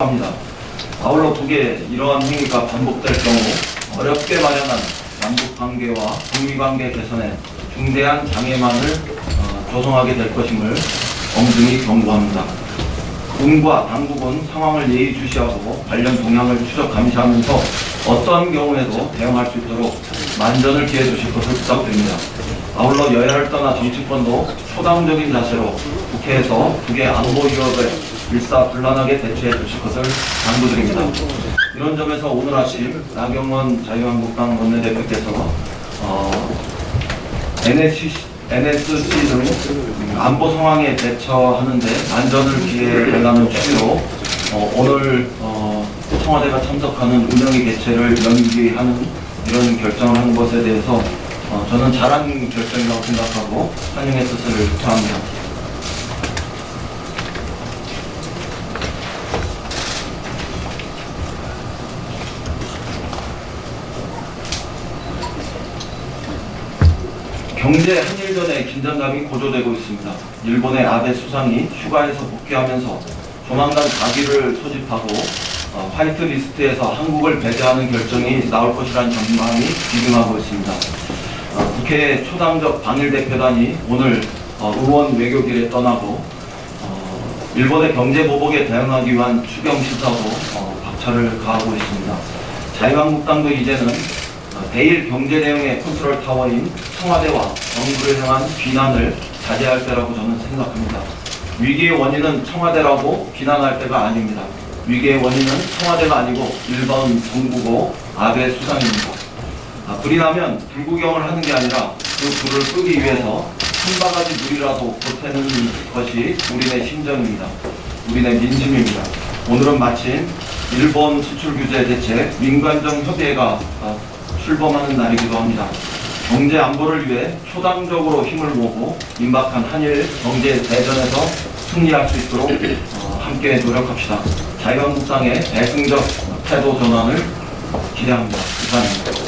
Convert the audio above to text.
합니다. 아울러 북의 이러한 행위가 반복될 경우 어렵게 마련한 남북 관계와 북미 관계 개선에 중대한 장애만을 어, 조성하게 될 것임을 엄중히 경고합니다. 군과 당국은 상황을 예의주시하고 관련 동향을 추적 감시하면서 어떠한 경우에도 대응할 수 있도록 만전을 기해 주실 것을 부탁드립니다. 아울러 여야를 떠나 정치권도 초당적인 자세로 국회에서 북의 안보 위협에 일사불란하게 대처해 주실 것을 당부드립니다. 이런 점에서 오늘 아침 나경원 자유한국당 원내대표께서 어, NSC, NSC 등 안보 상황에 대처하는데 안전을 기해 달라는 취지로 어, 오늘 어, 청와대가 참석하는 운영위 개최를 연기하는 이런 결정을 한 것에 대해서 어, 저는 잘한 결정이라고 생각하고 환영의 뜻을 표합니다. 경제 한일전의 긴장감이 고조되고 있습니다. 일본의 아베 수상이 휴가에서 복귀하면서 조만간 가기를 소집하고 어, 화이트 리스트에서 한국을 배제하는 결정이 나올 것이라는 전망이 기승하고 있습니다. 어, 국회 초당적 방일 대표단이 오늘 어, 의원 외교길에 떠나고 어, 일본의 경제 보복에 대응하기 위한 추경 시사도 어, 박차를 가하고 있습니다. 자유한국당도 이제는 어, 대일 경제 대응의 컨트롤 타워인 청와대와 정부를 향한 비난을 자제할 때라고 저는 생각합니다. 위기의 원인은 청와대라고 비난할 때가 아닙니다. 위기의 원인은 청와대가 아니고 일본 정부고 아베 수상입니다. 아, 불이 나면 불구경을 하는 게 아니라 그 불을 끄기 위해서 한 바가지 물이라도 보태는 것이 우리네 심정입니다. 우리네 민심입니다. 오늘은 마침 일본 수출 규제 대책 민관정 협의회가 아, 출범하는 날이기도 합니다. 경제 안보를 위해 초당적으로 힘을 모으고 임박한 한일 경제 대전에서 승리할 수 있도록 어, 함께 노력합시다. 자유한국당의 대승적 태도 전환을 기대합니다. 이상입니다.